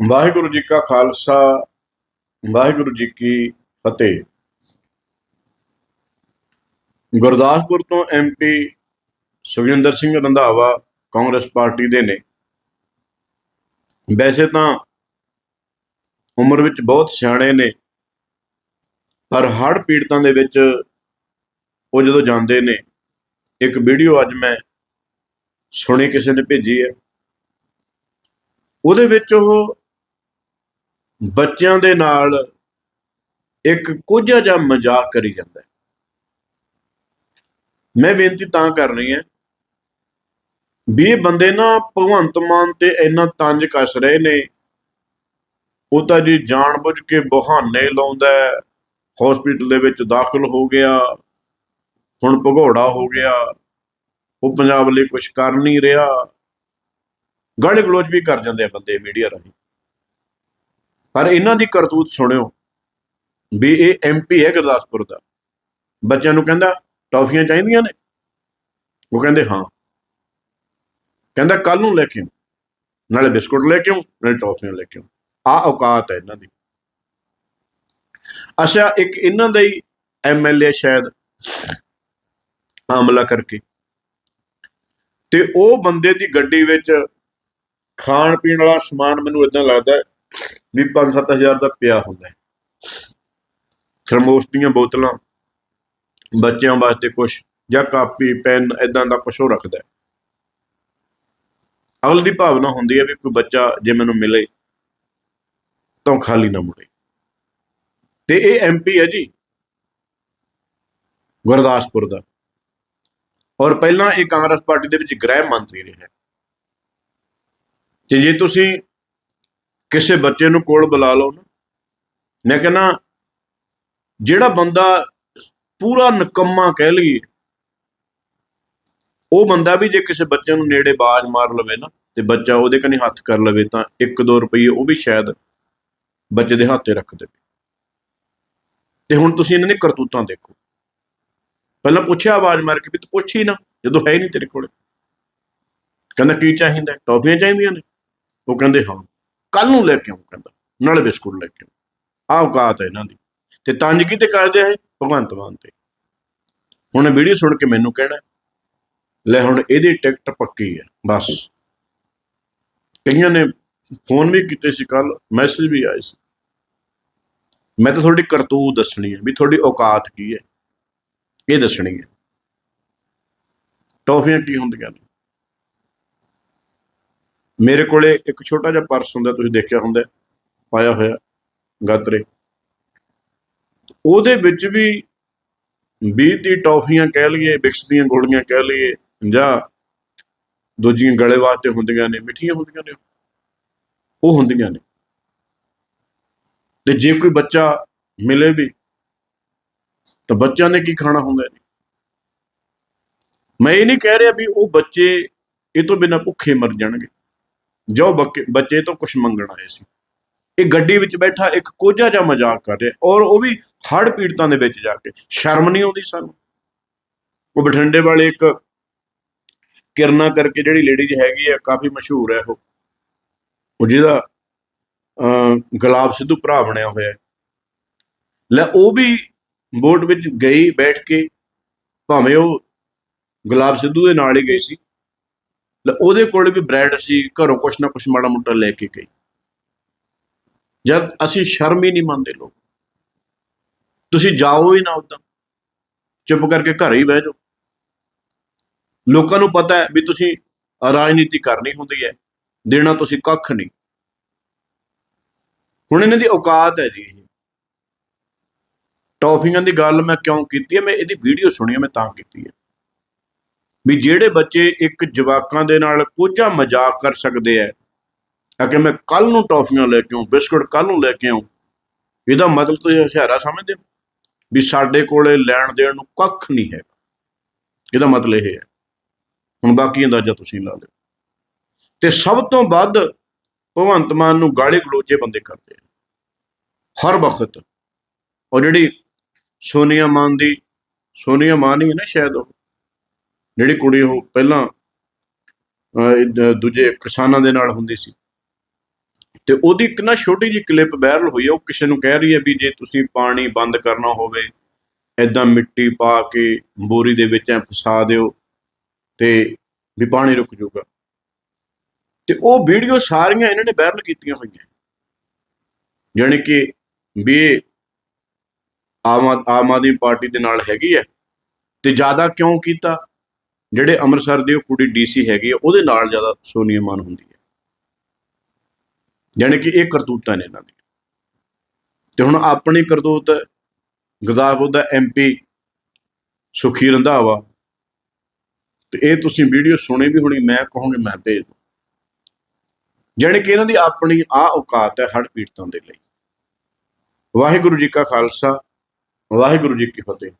ਵਾਹਿਗੁਰੂ ਜੀ ਕਾ ਖਾਲਸਾ, ਵਾਹਿਗੁਰੂ ਜੀ ਕੀ ਫਤਿਹ। ਗੁਰਦਾਸਪੁਰ ਤੋਂ ਐਮਪੀ ਸੁਖਜਿੰਦਰ ਸਿੰਘ ਰੰਧਾਵਾ ਕਾਂਗਰਸ ਪਾਰਟੀ ਦੇ ਨੇ। ਵੈਸੇ ਤਾਂ ਉਮਰ ਵਿੱਚ ਬਹੁਤ ਸਿਆਣੇ ਨੇ, ਪਰ ਹੜ੍ਹ ਪੀੜਤਾਂ ਦੇ ਵਿੱਚ ਉਹ ਜਦੋਂ ਜਾਂਦੇ ਨੇ, ਇੱਕ ਵੀਡੀਓ ਅੱਜ ਮੈਂ ਸੁਣੀ ਕਿਸੇ ਨੇ ਭੇਜੀ ਹੈ। ਉਹਦੇ ਵਿੱਚ ਉਹ ਬੱਚਿਆਂ ਦੇ ਨਾਲ ਇੱਕ ਕੁਝ ਜਿਹਾ ਮਜ਼ਾਕ ਕਰੀ ਜਾਂਦਾ ਹੈ। ਮੈਂ ਬੇਨਤੀ ਤਾਂ ਕਰਨੀ ਹੈ ਵੀ ਇਹ ਬੰਦੇ ਨਾ ਭਗਵੰਤ ਮਾਨ ਤੇ ਇੰਨਾ ਤੰਜ ਕੱਸ ਰਹੇ ਨੇ, ਉਹ ਤਾਂ ਜੀ ਜਾਣਬੁੱਝ ਕੇ ਬਹਾਨੇ ਲਾਉਂਦਾ ਹੈ ਹਸਪੀਟਲ ਦੇ ਵਿੱਚ ਦਾਖਲ ਹੋ ਗਿਆ, ਹੁਣ ਭਗੌੜਾ ਹੋ ਗਿਆ, ਉਹ ਪੰਜਾਬ ਲਈ ਕੁਝ ਕਰ ਨਹੀਂ ਰਿਹਾ। ਗਾਲੀ ਗਲੋਚ ਵੀ ਕਰ ਜਾਂਦੇ ਆ ਬੰਦੇ ਮੀਡੀਆ ਰਾਹੀਂ। ਪਰ ਇਹਨਾਂ ਦੀ ਕਰਤੂਤ ਸੁਣਿਓ ਵੀ ਇਹ ਐਮਪੀ ਹੈ ਗੁਰਦਾਸਪੁਰ ਦਾ। ਬੱਚਿਆਂ ਨੂੰ ਕਹਿੰਦਾ, ਟੌਫੀਆਂ ਚਾਹੀਦੀਆਂ ਨੇ? ਉਹ ਕਹਿੰਦੇ, ਹਾਂ। ਕਹਿੰਦਾ ਕੱਲ ਨੂੰ ਲੈ ਕੇ ਆਉਂ। ਨਾਲੇ ਬਿਸਕੁਟ ਲੈ ਕੇ ਆਉਂ, ਨਾਲੇ ਟੌਫੀਆਂ ਲੈ ਕੇ ਆਉਂ। ਆ ਔਕਾਤ ਹੈ ਇਹਨਾਂ ਦੀ। ਅੱਛਾ, ਇੱਕ ਇਹਨਾਂ ਦਾ ਹੀ ਐਮਐਲਏ ਸ਼ਾਇਦ ਹਮਲਾ ਕਰਕੇ। ਤੇ ਉਹ ਬੰਦੇ ਦੀ ਗੱਡੀ ਵਿੱਚ ਖਾਣ ਪੀਣ ਵਾਲਾ ਸਮਾਨ ਮੈਨੂੰ ਇਦਾਂ ਲੱਗਦਾ ਵੀ 5-7000 ਦਾ ਪਿਆ ਹੁੰਦਾ ਹੈ। ਥਰਮੋਸ ਦੀਆਂ ਬੋਤਲਾਂ, ਬੱਚਿਆਂ ਵਾਸਤੇ ਕੁਝ ਜਾਂ ਕਾਪੀ, ਪੈਨ ਇਦਾਂ ਦਾ ਕੁਝ ਉਹ ਰੱਖਦਾ ਹੈ। ਅਗਲ ਦੀ ਭਾਵਨਾ ਹੁੰਦੀ ਹੈ ਵੀ ਕੋਈ ਬੱਚਾ ਜੇ ਮੈਨੂੰ ਮਿਲੇ ਤਾਂ ਖਾਲੀ ਨਾ ਮੁੜੇ। ਤੇ ਇਹ ਐਮਪੀ ਹੈ ਜੀ, ਗੁਰਦਾਸਪੁਰ ਦਾ। ਔਰ ਪਹਿਲਾਂ ਇਹ ਕਾਂਗਰਸ ਪਾਰਟੀ ਦੇ ਵਿੱਚ ਗ੍ਰਹਿ ਮੰਤਰੀ ਰਿਹਾ। ਤੇ ਜੇ ਤੁਸੀਂ ਕਿਸੇ ਬੱਚੇ ਨੂੰ ਕੋਲ ਬੁਲਾ ਲਓ ਨਾ। ਮੈਂ ਕਹਿੰਦਾ, ਜਿਹੜਾ ਬੰਦਾ ਪੂਰਾ ਨਕੰਮਾ ਕਹਿ ਲਈਏ, ਉਹ ਬੰਦਾ ਵੀ ਜੇ ਕਿਸੇ ਬੱਚੇ ਨੂੰ ਨੇੜੇ ਬਾਜ਼ ਮਾਰ ਲਵੇ ਨਾ, ਤੇ ਬੱਚਾ ਉਹਦੇ ਕਨੀ ਹੱਥ ਕਰ ਲਵੇ, ਤਾਂ 1-2 ਰੁਪਏ ਉਹ ਵੀ ਸ਼ਾਇਦ ਬੱਚੇ ਦੇ ਹੱਥੇ ਰੱਖ ਦੇਵੇ। ਤੇ ਹੁਣ ਤੁਸੀਂ ਇਹਨਾਂ ਦੀ ਕਰਤੂਤਾਂ ਦੇਖੋ। ਪਹਿਲਾਂ ਪੁੱਛਿਆ ਆਵਾਜ਼ ਮਾਰ ਕੇ ਵੀ ਤੂੰ ਪੁੱਛ ਹੀ ਨਾ, ਜਦੋਂ ਹੈ ਹੀ ਨਹੀਂ ਤੇਰੇ ਕੋਲ। ਕਹਿੰਦਾ, ਕੀ ਚਾਹੀਦਾ? ਹੈ? ਟੌਫੀਆਂ ਚਾਹੀਦੀਆਂ ਨੇ? ਉਹ ਕਹਿੰਦੇ, ਹਾਂ। ਕੱਲ ਨੂੰ ਲੈ ਕੇ ਆਉਂ ਕਹਿੰਦਾ, ਨਾਲੇ ਬਿਸਕੁਟ ਲੈ ਕੇ ਆਉਂ ਆਹ ਔਕਾਤ ਹੈ ਇਹਨਾਂ ਦੀ। ਤੇ ਤੰਜ ਕਿਤੇ ਕਰਦੇ ਹੈ ਭਗਵੰਤ ਮਾਨ ਤੇ। ਹੁਣ ਵੀਡੀਓ ਸੁਣ ਕੇ ਮੈਨੂੰ ਕਹਿਣਾ, ਲੈ ਹੁਣ ਇਹਦੀ ਟਿਕਟ ਪੱਕੀ ਹੈ, ਬਸ। ਕਈਆਂ ਨੇ ਫੋਨ ਵੀ ਕੀਤੇ ਸੀ ਕੱਲ ਮੈਸੇਜ ਵੀ ਆਏ ਸੀ। ਮੈਂ ਤਾਂ ਤੁਹਾਡੀ ਕਰਤੂਤ ਦੱਸਣੀ ਹੈ ਵੀ ਤੁਹਾਡੀ ਔਕਾਤ ਕੀ ਹੈ? ਇਹ ਦੱਸਣੀ ਹੈ। ਟੌਫੀਆਂ ਕੀ ਹੁੰਦੀਆਂ ਨੇ? ਮੇਰੇ ਕੋਲੇ ਇੱਕ ਛੋਟਾ ਜਿਹਾ ਪਰਸ ਹੁੰਦਾ, ਤੁਸੀਂ ਦੇਖਿਆ ਹੁੰਦਾ, ਪਾਇਆ ਹੋਇਆ, ਗਾਤਰੇ। ਉਹਦੇ ਵਿੱਚ ਵੀ 20 ਦੀ ਟੌਫੀਆਂ ਕਹਿ ਲਈਏ ਬਿਕਸ ਦੀਆਂ ਗੋਲੀਆਂ ਕਹਿ ਲਈਏ ਜਾਂ ਦੂਜੀਆਂ ਗਲੇ ਵਾਸਤੇ ਹੁੰਦੀਆਂ ਨੇ, ਮਿੱਠੀਆਂ ਹੁੰਦੀਆਂ ਨੇ, ਉਹ ਹੁੰਦੀਆਂ ਨੇ। ਤੇ ਜੇ ਕੋਈ ਬੱਚਾ ਮਿਲੇ ਵੀ, ਤਾਂ ਬੱਚਿਆਂ ਨੇ ਕੀ ਖਾਣਾ ਹੁੰਦਾ ਹੈ ਮੈਂ ਇਹ ਨਹੀਂ ਕਹਿ ਰਿਹਾ ਵੀ ਉਹ ਬੱਚੇ ਇਹ ਤੋਂ ਬਿਨਾਂ ਭੁੱਖੇ ਮਰ ਜਾਣਗੇ। ਜੋ ਬੱਕੇ- ਬੱਚੇ ਤੋਂ ਕੁਝ ਮੰਗਣ ਆਏ ਸੀ। ਇਹ ਗੱਡੀ ਵਿੱਚ ਬੈਠਾ ਇੱਕ ਕੋਝਾ ਜਿਹਾ ਮਜ਼ਾਕ ਕਰ ਰਿਹਾ ਔਰ ਉਹ ਵੀ ਹੜ ਪੀੜਤਾਂ ਦੇ ਵਿੱਚ ਜਾ ਕੇ। ਸ਼ਰਮ ਨਹੀਂ ਆਉਂਦੀ ਸਾਨੂੰ। ਉਹ ਬਠਿੰਡੇ ਵਾਲੇ ਇੱਕ ਕਿਰਨਾ ਕਰਕੇ ਜਿਹੜੀ ਲੇਡੀ ਜੀ ਹੈਗੀ ਆ ਕਾਫੀ ਮਸ਼ਹੂਰ ਹੈ ਉਹ। ਉਹ ਜਿਹਦਾ ਅਹ, ਗੁਲਾਬ ਸਿੱਧੂ ਭਰਾ ਬਣਿਆ ਹੋਇਆ ਲੈ ਉਹ ਵੀ ਬੋਟ ਵਿੱਚ ਗਈ ਬੈਠ ਕੇ ਭਾਵੇਂ ਉਹ ਗੁਲਾਬ ਸਿੱਧੂ ਦੇ ਨਾਲ ਹੀ ਗਈ ਸੀ। ਉਹਦੇ ਕੋਲ ਵੀ ਬ੍ਰੈਡ ਸੀ ਘਰੋਂ ਕੁਛ ਨਾ ਕੁਛ ਮਾੜਾ ਮੋਟਾ ਲੈ ਕੇ ਗਈ ਜਦ ਅਸੀਂ ਸ਼ਰਮ ਹੀ ਨਹੀਂ ਮੰਨਦੇ ਲੋਕ। ਤੁਸੀਂ ਜਾਓ ਹੀ ਨਾ ਉਦਾਂ। ਚੁੱਪ ਕਰਕੇ ਘਰ ਹੀ ਬਹਿ ਜਾਓ। ਲੋਕਾਂ ਨੂੰ ਪਤਾ ਹੈ ਵੀ ਤੁਸੀਂ ਰਾਜਨੀਤੀ ਕਰਨੀ ਹੁੰਦੀ ਹੈ, ਦੇਣਾ ਤੁਸੀਂ ਕੱਖ ਨਹੀਂ। ਹੁਣ ਇਹਨਾਂ ਦੀ ਔਕਾਤ ਹੈ ਜੀ ਇਹ। ਟੌਫੀਆਂ ਦੀ ਗੱਲ ਮੈਂ ਕਿਉਂ ਕੀਤੀ ਹੈ? ਮੈਂ ਇਹਦੀ ਵੀਡੀਓ ਸੁਣੀ ਹੈ, ਮੈਂ ਤਾਂ ਕੀਤੀ ਹੈ। ਵੀ ਜਿਹੜੇ ਬੱਚੇ ਇੱਕ ਜਵਾਕਾਂ ਦੇ ਨਾਲ ਕੋਝਾ ਮਜ਼ਾਕ ਕਰ ਸਕਦੇ ਆ ਆ ਮੈਂ ਕੱਲ ਨੂੰ ਟੌਫੀਆਂ ਲੈ ਕੇ ਆਉਂ ਬਿਸਕੁਟ ਕੱਲ ਨੂੰ ਲੈ ਕੇ ਆਉਂ ਇਹਦਾ ਮਤਲਬ ਤੁਸੀਂ ਹਸ਼ਿਆਰਾ ਸਮਝਦੇ ਹੋ? ਵੀ ਸਾਡੇ ਕੋਲੇ ਲੈਣ ਦੇਣ ਨੂੰ ਕੱਖ ਨਹੀਂ ਹੈ। ਇਹਦਾ ਮਤਲਬ ਇਹ ਹੈ। ਹੁਣ ਬਾਕੀ ਅੰਦਾਜ਼ਾ ਤੁਸੀਂ ਲਾ ਲਿਓ। ਤੇ ਸਭ ਤੋਂ ਵੱਧ ਭਗਵੰਤ ਮਾਨ ਨੂੰ ਗਾਲੀ ਗਲੋਚੇ ਬੰਦੇ ਕਰਦੇ ਆ ਹਰ ਵਕਤ। ਉਹ ਜਿਹੜੀ ਸੋਨੀਆ ਮਾਨ ਦੀ, ਸੋਨੀਆ ਮਾਨ ਹੀ ਹੈ ਨਾ ਸ਼ਾਇਦ ਉਹ। ਜਿਹੜੀ ਕੁੜੀ ਉਹ ਪਹਿਲਾਂ ਅਹ, ਦੂਜੇ ਕਿਸਾਨਾਂ ਦੇ ਨਾਲ ਹੁੰਦੀ ਸੀ। ਤੇ ਉਹਦੀ ਇੱਕ ਨਾ ਛੋਟੀ ਜਿਹੀ ਕਲਿੱਪ ਵਾਇਰਲ ਹੋਈ ਹੈ ਉਹ ਕਿਸੇ ਨੂੰ ਕਹਿ ਰਹੀ ਹੈ ਵੀ ਜੇ ਤੁਸੀਂ ਪਾਣੀ ਬੰਦ ਕਰਨਾ ਹੋਵੇ ਐਦਾਂ ਮਿੱਟੀ ਪਾ ਕੇ ਬੋਰੀ ਦੇ ਵਿੱਚ ਐ ਫਸਾ ਦਿਓ ਤੇ ਵੀ ਪਾਣੀ ਰੁਕ ਜਾਊਗਾ। ਤੇ ਉਹ ਵੀਡੀਓ ਸਾਰੀਆਂ ਇਹਨਾਂ ਨੇ ਵਾਇਰਲ ਕੀਤੀਆਂ ਹੋਈਆਂ। ਜਾਣੀ ਕਿ ਵੀ ਆਮ ਆਮ ਆਦਮੀ ਪਾਰਟੀ ਦੇ ਨਾਲ ਹੈਗੀ ਹੈ। ਤੇ ਜ਼ਿਆਦਾ ਕਿਉਂ ਕੀਤਾ? ਜਿਹੜੇ ਅੰਮ੍ਰਿਤਸਰ ਦੀ ਉਹ ਕੁੜੀ ਡੀਸੀ ਹੈਗੀ ਆ, ਉਹਦੇ ਨਾਲ ਜ਼ਿਆਦਾ ਸੋਨੀਆ ਮਾਨ ਹੁੰਦੀ ਹੈ। ਜਾਣੀ ਕਿ ਇਹ ਕਰਤੂਤਾਂ ਨੇ ਇਹਨਾਂ ਦੀ ਤੇ ਹੁਣ ਆਪਣੀ ਕਰਤੂਤ ਗੁਰਦਾਸਪੁਰ ਦਾ ਐਮਪੀ ਸੁਖੀ ਰੰਧਾਵਾ, ਤੇ ਇਹ ਤੁਸੀਂ ਵੀਡੀਓ ਸੁਣੀ ਵੀ ਹੋਣੀ, ਮੈਂ ਕਹੂੰਗੀ ਮੈਂ ਭੇਜ ਦੂੰ। ਜਾਣੀ ਕਿ ਇਹਨਾਂ ਦੀ ਆਪਣੀ ਆ ਔਕਾਤ ਹੈ ਹੜ੍ਹ ਪੀੜਤਾਂ ਦੇ ਲਈ। ਵਾਹਿਗੁਰੂ ਜੀ ਕਾ ਖਾਲਸਾ, ਵਾਹਿਗੁਰੂ ਜੀ ਕੀ ਫਤਿਹ।